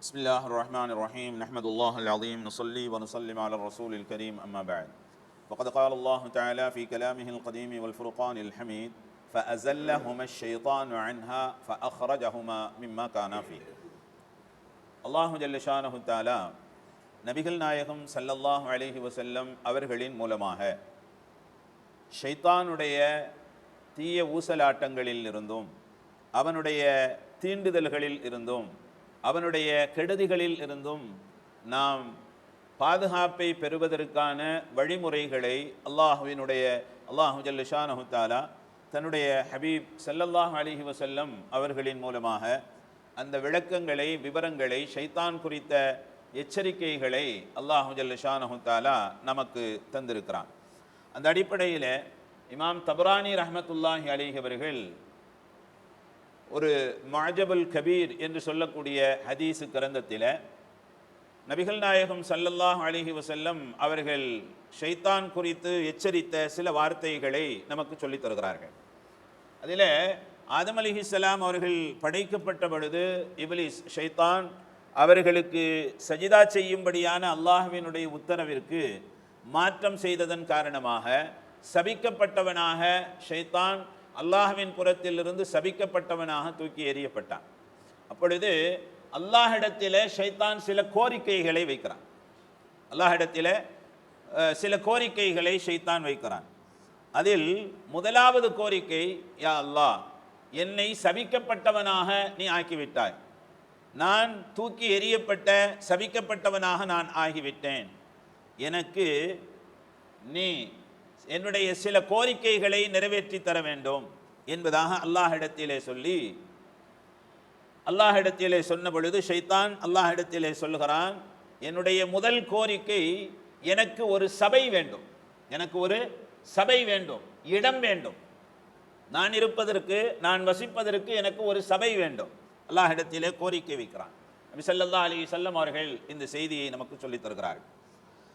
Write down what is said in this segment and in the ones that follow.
بسم الله الرحمن الرحيم نحمد الله العظيم نصلي ونسلم على الرسول الكريم أما بعد وقد قال الله تعالى في كلامه القديم والفرقان الحميد فأزلهما الشيطان عنها فأخرجهما مما كانا فيه அல்லாஹு ஜல்லஷானஹு தாலா நபிகள் நாயகம் ஸல்லல்லாஹு அலைஹி வஸல்லம் அவர்களின் மூலமாக ஷைத்தானுடைய தீய ஊசலாட்டங்களில் இருந்தும் அவனுடைய தீண்டுதல்களில் இருந்தும் அவனுடைய கெடுதிகளில் இருந்தும் நாம் பாதுகாப்பை பெறுவதற்கான வழிமுறைகளை அல்லாஹுவினுடைய அல்லாஹு ஜல்லஷானஹு அஹுத்தாலா தன்னுடைய ஹபீப் செல்லல்லாஹ் அலிஹி வசல்லம் அவர்களின் மூலமாக அந்த விளக்கங்களை விவரங்களை ஷைத்தான் குறித்த எச்சரிக்கைகளை அல்லாஹு ஜல்லஷானஹு அஹுத்தாலா நமக்கு தந்திருக்கிறான். அந்த அடிப்படையில் இமாம் தபரானி ரஹமத்துல்லாஹி அலிஹி அவர்கள் ஒரு மாஜபுல் கபீர் என்று சொல்லக்கூடிய ஹதீஸு கிரந்தத்தில் நபிகள் நாயகம் சல்லல்லாஹ் அலிஹி வசல்லம் அவர்கள் ஷைத்தான் குறித்து எச்சரித்த சில வார்த்தைகளை நமக்கு சொல்லித் தருகிறார்கள். அதில் ஆதம் அலிஹிஸ்ஸலாம் அவர்கள் படைக்கப்பட்ட பொழுது இபிலிஸ் ஷைத்தான் அவர்களுக்கு சஜிதா செய்யும்படியான அல்லாஹுவினுடைய உத்தரவிற்கு மாற்றம் செய்ததன் காரணமாக சபிக்கப்பட்டவனாக ஷைத்தான் அல்லாஹுவின் புறத்திலிருந்து சபிக்கப்பட்டவனாக தூக்கி எறியப்பட்டான். அப்பொழுது அல்லாஹிடத்தில் ஷைத்தான் சில கோரிக்கைகளை வைக்கிறான். அல்லாஹிடத்தில் சில கோரிக்கைகளை ஷைத்தான் வைக்கிறான். அதில் முதலாவது கோரிக்கை யா அல்லாஹ் என்னை சபிக்கப்பட்டவனாக நீ ஆக்கிவிட்டாய். நான் தூக்கி எறியப்பட்ட சபிக்கப்பட்டவனாக நான் ஆகிவிட்டேன். எனக்கு நீ என்னுடைய சில கோரிக்கைகளை நிறைவேற்றி தர வேண்டும் என்பதாக அல்லாஹிடத்திலே சொல்லி அல்லாஹிடத்திலே சொன்ன பொழுது ஷைத்தான் அல்லாஹிடத்திலே சொல்லுகிறான் என்னுடைய முதல் கோரிக்கை எனக்கு ஒரு சபை வேண்டும். எனக்கு ஒரு சபை வேண்டும். இடம் வேண்டும். நான் இருப்பதற்கு நான் வசிப்பதற்கு எனக்கு ஒரு சபை வேண்டும். அல்லாஹிடத்திலே கோரிக்கை வைக்கிறான். நபி அலி அலைஹி அவர்கள் இந்த செய்தியை நமக்கு சொல்லித் தருகிறார்கள்.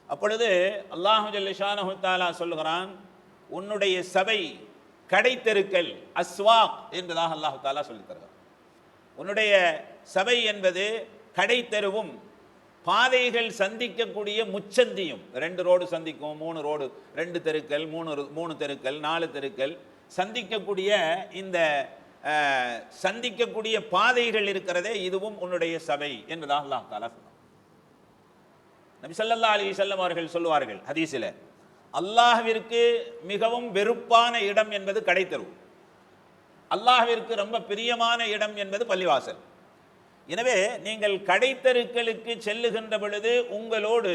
அப்பொழுது அல்லாஹு ஜல்லஷானஹு சொல்லுகிறான் உன்னுடைய சபை கடைத்தெருக்கள் அஸ்வாக் என்பதாக அல்லாஹு தாலா சொல்லித் தருகிறான். உன்னுடைய சபை என்பது கடைத்தெருவும் பாதைகள் சந்திக்கக்கூடிய முச்சந்தியும். ரெண்டு ரோடு சந்திக்கும் மூணு ரோடு ரெண்டு தெருக்கள் மூணு ரோ- மூணு தெருக்கள் நாலு தெருக்கள். சந்திக்கக்கூடிய இந்த சந்திக்கக்கூடிய பாதைகள் இருக்கிறதே இதுவும் உன்னுடைய சபை என்பதாக அல்லாஹ் தாலா சொன்னான் நபி சல்லா அலி செல்லம் அவர்கள் சொல்லுவார்கள் ஹதீஸில் அல்லாஹ்விற்கு மிகவும் வெறுப்பான இடம் என்பது கடைத்தெரு. அல்லாஹ்விற்கு ரொம்ப பிரியமான இடம் என்பது பள்ளிவாசல். எனவே நீங்கள் கடைத்தெருக்களுக்கு செல்லுகின்ற பொழுது உங்களோடு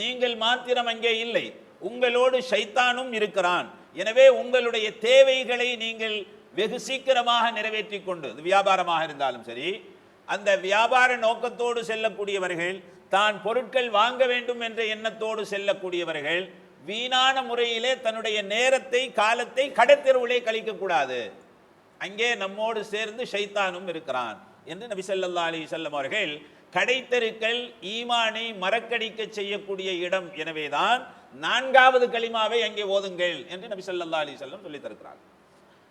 நீங்கள் மாத்திரம் அங்கே இல்லை உங்களோடு ஷைத்தானும் இருக்கிறான். எனவே உங்களுடைய தேவைகளை நீங்கள் வெகு சீக்கிரமாக நிறைவேற்றி கொண்டு வியாபாரமாக இருந்தாலும் சரி அந்த வியாபார நோக்கத்தோடு செல்லக்கூடியவர்கள் தான் பொருட்கள் வாங்க வேண்டும் என்ற எண்ணத்தோடு செல்லக்கூடியவர்கள் வீணான முறையிலே தன்னுடைய நேரத்தை காலத்தை கடத்தெருவிலே கழிக்கக்கூடாது. அங்கே நம்மோடு சேர்ந்து ஷைத்தானும் இருக்கிறான் என்று நபி ஸல்லல்லாஹு அலைஹி அவர்கள் கடைத்தெருக்கள் ஈமானை மறக்கடிக்க செய்யக்கூடிய இடம் எனவேதான் நான்காவது களிமாவை அங்கே ஓதுங்கள் என்று நபி ஸல்லல்லாஹு அலைஹி வஸல்லம்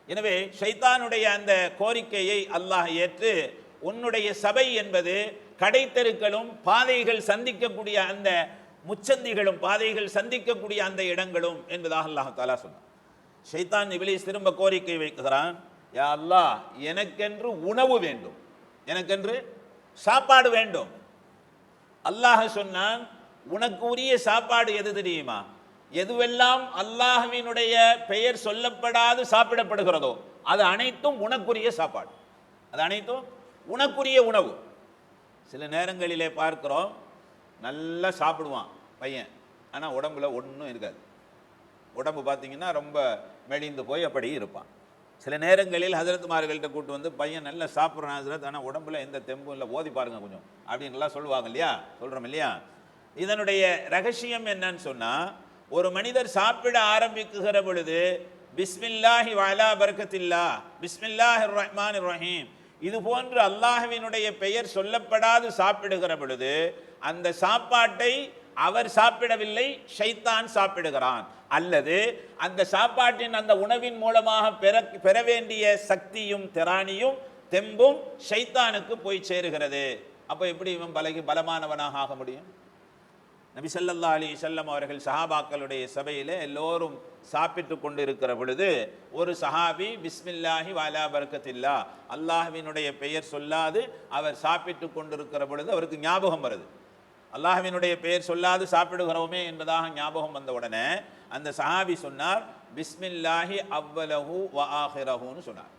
எனவே ஷைத்தானுடைய அந்த கோரிக்கையை அல்லாஹ் ஏற்று உன்னுடைய சபை என்பது கடைத்தெருக்களும் பாதைகள் சந்திக்கக்கூடிய அந்த முச்சந்திகளும் பாதைகள் சந்திக்கக்கூடிய அந்த இடங்களும் என்பதாக அல்லாஹாலா சொன்னான். ஷைத்தான் இபிலிஸ் திரும்ப கோரிக்கை வைக்கிறான் யா அல்லாஹ் எனக்கென்று உணவு வேண்டும். எனக்கென்று சாப்பாடு வேண்டும். அல்லாஹ் சொன்னான் உனக்கு உரிய சாப்பாடு எது தெரியுமா? எதுவெல்லாம் அல்லாஹுவினுடைய பெயர் சொல்லப்படாது சாப்பிடப்படுகிறதோ அது அனைத்தும் உனக்குரிய சாப்பாடு. அது அனைத்தும் உனக்குரிய உணவு. சில நேரங்களிலே பார்க்குறோம் நல்லா சாப்பிடுவான் பையன். ஆனால் உடம்புல ஒன்றும் இருக்காது. உடம்பு பார்த்தீங்கன்னா ரொம்ப மெலிந்து போய் அப்படி இருப்பான். சில நேரங்களில் ஹசரத்துமார்கள்ட்ட கூட்டு வந்து பையன் நல்லா சாப்பிட்றான் ஹசரத் ஆனால் உடம்புல எந்த தெம்பும் இல்லை ஓதி பாருங்க கொஞ்சம் அப்படின்லாம் சொல்லுவாங்க இல்லையா? சொல்கிறோம் இல்லையா? இதனுடைய ரகசியம் என்னன்னு சொன்னால் ஒரு மனிதர் சாப்பிட ஆரம்பிக்குகிற பொழுது பிஸ்மில்லாஹி வாலா பர்கத்தில்லா பிஸ்மில்லாஹி ரஹ்மான் ரஹீம் இது போன்று அல்லாஹுவினுடைய பெயர் சொல்லப்படாது சாப்பிடுகிற பொழுது அந்த சாப்பாட்டை அவர் சாப்பிடவில்லை ஷைத்தான் சாப்பிடுகிறான். அல்லது அந்த சாப்பாட்டின் அந்த உணவின் மூலமாக பெற பெற வேண்டிய சக்தியும் திராணியும் தெம்பும் ஷைத்தானுக்கு போய் சேருகிறது. அப்போ எப்படி இவன் பலகி பலமானவனாக ஆக முடியும்? நபி அலி அலைஹி அவர்கள் சஹாபாக்களுடைய சபையில் எல்லோரும் சாப்பிட்டு கொண்டிருக்கிற பொழுது ஒரு சஹாபி பிஸ்மில்லாஹி வாலா பரக்கத்தில்லா அல்லாஹுவினுடைய பெயர் சொல்லாது அவர் சாப்பிட்டு கொண்டிருக்கிற பொழுது அவருக்கு ஞாபகம் வருது. அல்லாஹுவினுடைய பெயர் சொல்லாது சாப்பிடுகிறோமே என்பதாக ஞாபகம் வந்த உடனே அந்த சஹாபி சொன்னார் பிஸ்மில்லாஹி அவ்வலஹு வ ஆஹிரஹுன்னு சொன்னார்.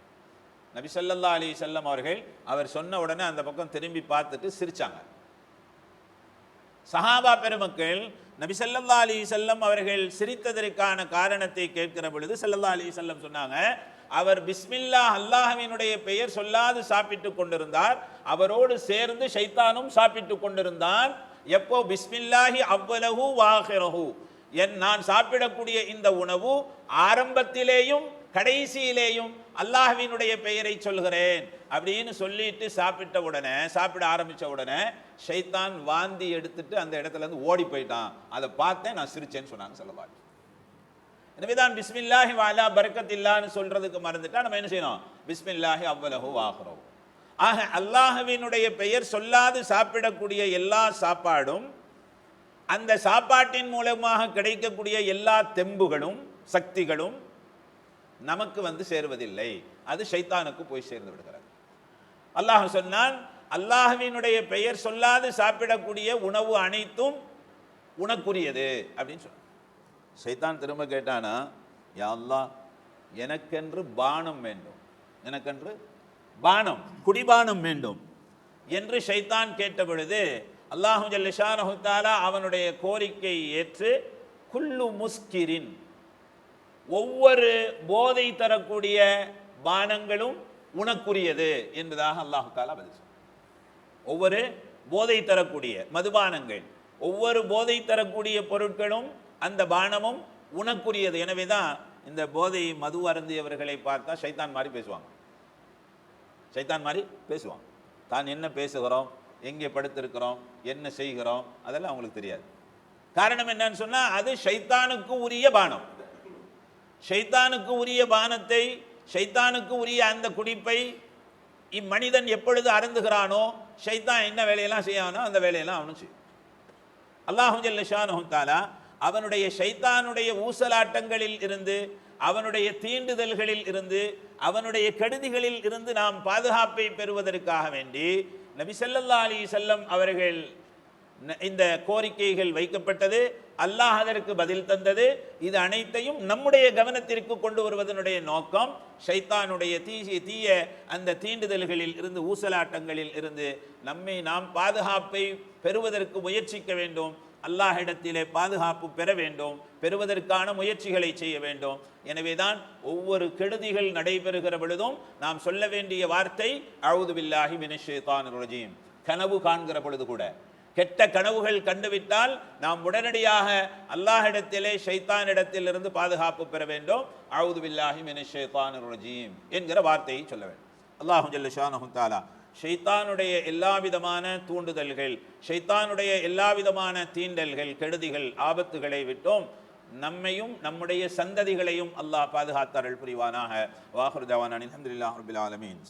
நபி ஸல்லல்லாஹு அலி வஸல்லம் அவர்கள் அவர் சொன்ன உடனே அந்த பக்கம் திரும்பி பார்த்துட்டு சிரிச்சாங்க. சஹாபா பெருமக்கள் நபி ஸல்லல்லாஹு அலி செல்லம் அவர்கள் சிரித்ததற்கான காரணத்தை கேட்கிற பொழுது ஸல்லல்லாஹு அலி செல்லம் சொன்னாங்க அவர் பிஸ்மில்லா அல்லாஹவினுடைய பெயர் சொல்லாது சாப்பிட்டு கொண்டிருந்தார் அவரோடு சேர்ந்து ஷைத்தானும் சாப்பிட்டு கொண்டிருந்தான். எப்போ? பிஸ்மில்லாஹி அவ்வளவு வாஹிரஹு. என் நான் சாப்பிடக்கூடிய இந்த உணவு ஆரம்பத்திலேயும் கடைசியிலேயும் அல்லாஹ்வினுடைய பெயரை சொல்கிறேன். அப்படின்னு சொல்லிட்டு சாப்பிட்ட உடனே சாப்பிட ஆரம்பித்த உடனே ஷைத்தான் வாந்தி எடுத்துட்டு அந்த இடத்துல இருந்து ஓடி போயிட்டான். அதை பார்த்தேன் நான் சிரிச்சேன்னு சொன்னாங்க சொல்லவாடி எனவே தான் பிஸ்மில்லாஹி வாலா பரக்கத்தில்லான்னு சொல்றதுக்கு மறந்துட்டா நம்ம என்ன செய்யணும்? பிஸ்மில்லாஹி அவ்வளவு ஆகிறோம் ஆக அல்லாஹுவினுடைய பெயர் சொல்லாது சாப்பிடக்கூடிய எல்லா சாப்பாடும் அந்த சாப்பாட்டின் மூலமாக கிடைக்கக்கூடிய எல்லா தெம்புகளும் சக்திகளும் நமக்கு வந்து சேருவதில்லை. அது ஷைத்தானுக்கு போய் சேர்ந்து விடுகிறது. அல்லாஹ் சொன்னான் அல்லாஹுவினுடைய பெயர் சொல்லாது சாப்பிடக்கூடிய உணவு அனைத்தும் உனக்குரியது அப்படின்னு சொன்னான் சைத்தான் திரும்ப கேட்டானா யா அல்லாஹ் எனக்கென்று பானம் வேண்டும். எனக்கென்று பானம் குடிபானம் வேண்டும். என்று ஷைத்தான் கேட்ட பொழுது அல்லாஹு ஜல்லிஷானஹு அவனுடைய கோரிக்கை ஏற்று குல்லு முஸ்கிரின் ஒவ்வொரு போதை தரக்கூடிய பானங்களும் உனக்குரியது என்பதாக அல்லாஹு தாலா பதில் ஒவ்வொரு போதை தரக்கூடிய மதுபானங்கள் ஒவ்வொரு போதை தரக்கூடிய பொருட்களும் அந்த பானமும் உனக்குரியது. எனவே தான் இந்த போதை மது அருந்தியவர்களை பார்த்தா சைத்தான் மாதிரி பேசுவாங்க. சைத்தான் மாதிரி பேசுவாங்க. தான் என்ன பேசுகிறோம் எங்கே படுத்திருக்கிறோம் என்ன செய்கிறோம் அதெல்லாம் அவங்களுக்கு தெரியாது. காரணம் என்னன்னு சொன்னால் அது ஷைத்தானுக்கு உரிய பானம். ஷைத்தானுக்கு உரிய பானத்தை ஷைத்தானுக்கு உரிய அந்த குடிப்பை இம்மனிதன் எப்பொழுது அருந்துகிறானோ ஷைத்தான் என்ன வேலையெல்லாம் செய்யானோ அந்த வேலையெல்லாம் அவனும் செய்யும் அல்லாஹு ஜல்லஷானு தாலா அவனுடைய ஷைத்தானுடைய ஊசலாட்டங்களில் இருந்து அவனுடைய தீண்டுதல்களில் இருந்து அவனுடைய கெடுதிகளில் இருந்து நாம் பாதுகாப்பை பெறுவதற்காக வேண்டி நபி அலி செல்லம் அவர்கள் இந்த கோரிக்கைகள் வைக்கப்பட்டது. அல்லாஹ் அதற்கு பதில் தந்தது. இது அனைத்தையும் நம்முடைய கவனத்திற்கு கொண்டு வருவதனுடைய நோக்கம். ஷைத்தானுடைய தீய தீய அந்த தீண்டுதல்களில் இருந்து ஊசலாட்டங்களில் இருந்து நம்மை நாம் பாதுகாப்பை பெறுவதற்கு முயற்சிக்க வேண்டும். அல்லாஹிடத்திலே பாதுகாப்பு பெற வேண்டும். பெறுவதற்கான முயற்சிகளை செய்ய வேண்டும். எனவேதான் ஒவ்வொரு கெடுதிகள் நடைபெறுகிற பொழுதும் நாம் சொல்ல வேண்டிய வார்த்தை அவுது பில்லாஹி மினஷேத்தான் ரஜீம். கனவு காண்கிற பொழுது கூட. கெட்ட கனவுகள் கண்டுவிட்டால் நாம் உடனடியாக அல்லாஹ்விடத்திலே ஷைத்தானிடத்திலிருந்து பாதுகாப்பு பெற வேண்டும். அவுது என மினஷேத்தான் ரஜீம் என்கிற வார்த்தையை சொல்ல வேண்டும். அல்லாஹு ஜல்ல தாலா ஷைத்தானுடைய எல்லா விதமான தூண்டுதல்கள் ஷைத்தானுடைய எல்லா விதமான தீண்டல்கள் கெடுதிகள் ஆபத்துகளை விட்டோம். நம்மையும் நம்முடைய சந்ததிகளையும் அல்லாஹ் பாதுகாத்தார்கள் புரிவானாக. வாஹர் ஜவானான் அலமதுல்லாஹ் ரபில் ஆலமீன்.